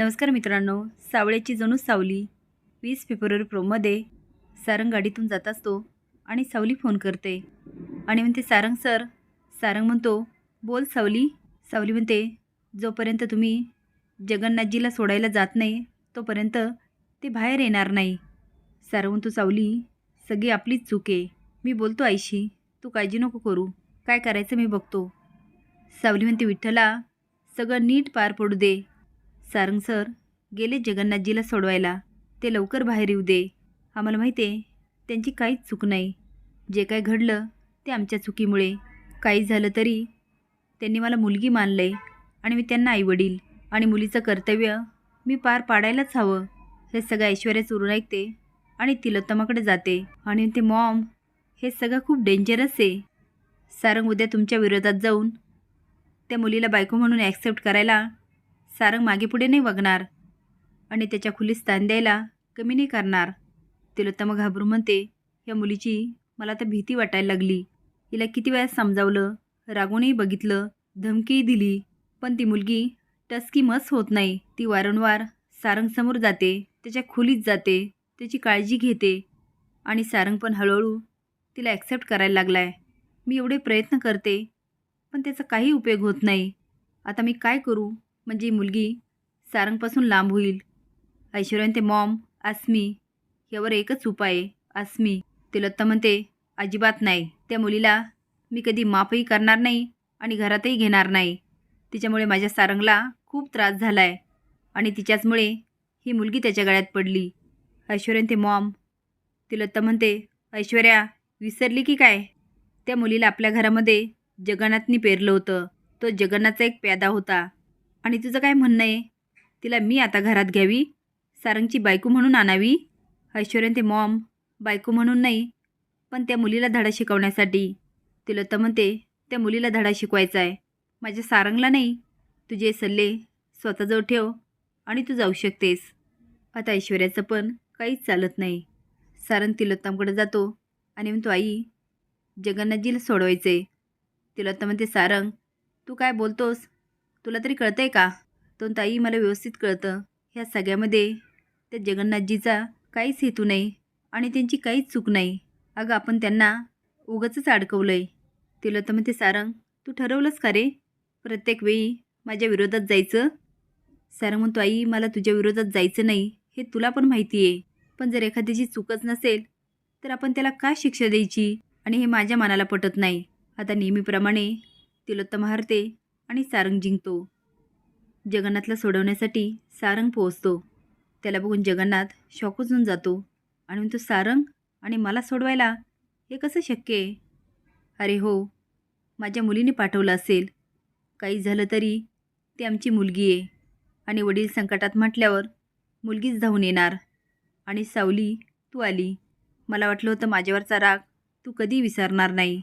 नमस्कार मित्रांनो सावळ्याची जणू सावली. वीस फेब्रुवारी प्रोमध्ये सारंग गाडीतून जात असतो आणि सावली फोन करते. आणि म्हणते सारंग सर. सारंग म्हणतो बोल सावली. सावली म्हणते जोपर्यंत तुम्ही जगन्नाथजीला सोडायला जात नाही तोपर्यंत ते बाहेर येणार नाही. सारंग म्हणतो सावली सगळी आपलीच चूक आहे. मी बोलतो आईशी तू काळजी नको करू. काय करायचं मी बघतो. सावली म्हणते विठ्ठला सगळं नीट पार पडू दे. सारंग सर गेले जगन्नाथजीला सोडवायला. ते लवकर बाहेर येऊ दे. आम्हाला माहिती आहे त्यांची काहीच चूक नाही. जे काय घडलं ते आमच्या चुकीमुळे. काही झालं तरी त्यांनी मला मुलगी मानलं आहे आणि मी त्यांना आईवडील आणि मुलीचं कर्तव्य मी पार पाडायलाच हवं. हे सगळं ऐश्वर्या चुरून ऐकते आणि तिलोत्तमाकडे जाते. आणि ते मॉम हे सगळं खूप डेंजरस आहे. सारंग उद्या तुमच्या विरोधात जाऊन त्या मुलीला बायको म्हणून ॲक्सेप्ट करायला सारंग मागे पुढे नाही बघणार आणि त्याच्या खुलीत स्थान द्यायला कमी नाही करणार. तिलोत्तमा घाबरून म्हणते या मुलीची मला तर भीती वाटायला लागली. हिला किती वेळा समजावलं रागूनही बघितलं धमकीही दिली. पण ती मुलगी टसकी मस होत नाही. ती वारंवार सारंगसमोर जाते त्याच्या खोलीत जाते त्याची काळजी घेते. आणि सारंग पण हळूहळू तिला ॲक्सेप्ट करायला लागला आहे मी एवढे प्रयत्न करते पण त्याचा काही उपयोग होत नाही. आता मी काय करू? म्हणजे मुलगी सारंगपासून लांब होईल. ऐश्वर्यान ते मॉम आस्मी यावर एकच उपाय आहे ते लत्ता म्हणते अजिबात नाही. त्या मुलीला मी कधी माफही करणार नाही आणि घरातही घेणार नाही. तिच्यामुळे माझ्या सारंगला खूप त्रास झाला आहे आणि तिच्याचमुळे ही मुलगी त्याच्या गळ्यात पडली. ऐश्वर्यान ते मॉम. तिलोत्ता म्हणते ऐश्वर्या विसरली की काय? त्या मुलीला आपल्या घरामध्ये जगन्नाथनी पेरलं होतं. तो जगन्नाथचा एक प्यादा होता. आणि तुझं काय म्हणणं आहे? तिला मी आता घरात घ्यावी. सारंगची बायको म्हणून आणावी. ऐश्वर्यन ते मॉम बायको म्हणून नाही पण त्या मुलीला धडा शिकवण्यासाठी. तिला तर म्हणते त्या मुलीला धडा शिकवायचा आहे माझ्या सारंगला नाही. तुझे सल्ले स्वतःजवळ ठेव आणि तू जाऊ शकतेस. आता ऐश्वर्याचं पण काहीच चालत नाही. सारंग तिलोत्तमकडे जातो आणि म्हणतो आई जगन्नाथजीला सोडवायचे आहे तिलोत्तम म्हणते सारंग तू काय बोलतोस? तुला तरी कळतं आहे का? तो ताई मला व्यवस्थित कळतं. ह्या सगळ्यामध्ये त्या जगन्नाथजीचा काहीच हेतू नाही आणि त्यांची काहीच चूक नाही. अगं आपण त्यांना उगाचच अडकवलं आहे तिला तर म्हणते सारंग तू ठरवलंस का रे? प्रत्येक वेळी माझ्या विरोधात जायचं? सारंग म्हणतो आई मला तुझ्या विरोधात जायचं नाही. हे तुला पण माहिती आहे पण जर एखाद्याची चूकच नसेल तर आपण त्याला का शिक्षा द्यायची? आणि हे माझ्या मनाला पटत नाही. आता नेहमीप्रमाणे तिलोत्तम हरते. आणि सारंग जिंकतो. जगन्नाथला सोडवण्यासाठी सारंग पोहोचतो. त्याला बघून जगन्नाथ शॉकच होऊन जातो. आणि तो सारंग आणि मला सोडवायला? हे कसं शक्य आहे? अरे हो माझ्या मुलीने पाठवलं असेल. काही झालं तरी ती आमची मुलगी आहे. आणि वडील संकटात म्हटल्यावर मुलगीच धावून येणार. आणि सावली तू आली. मला वाटलं होतं माझ्यावरचा राग तू कधी विसरणार नाही.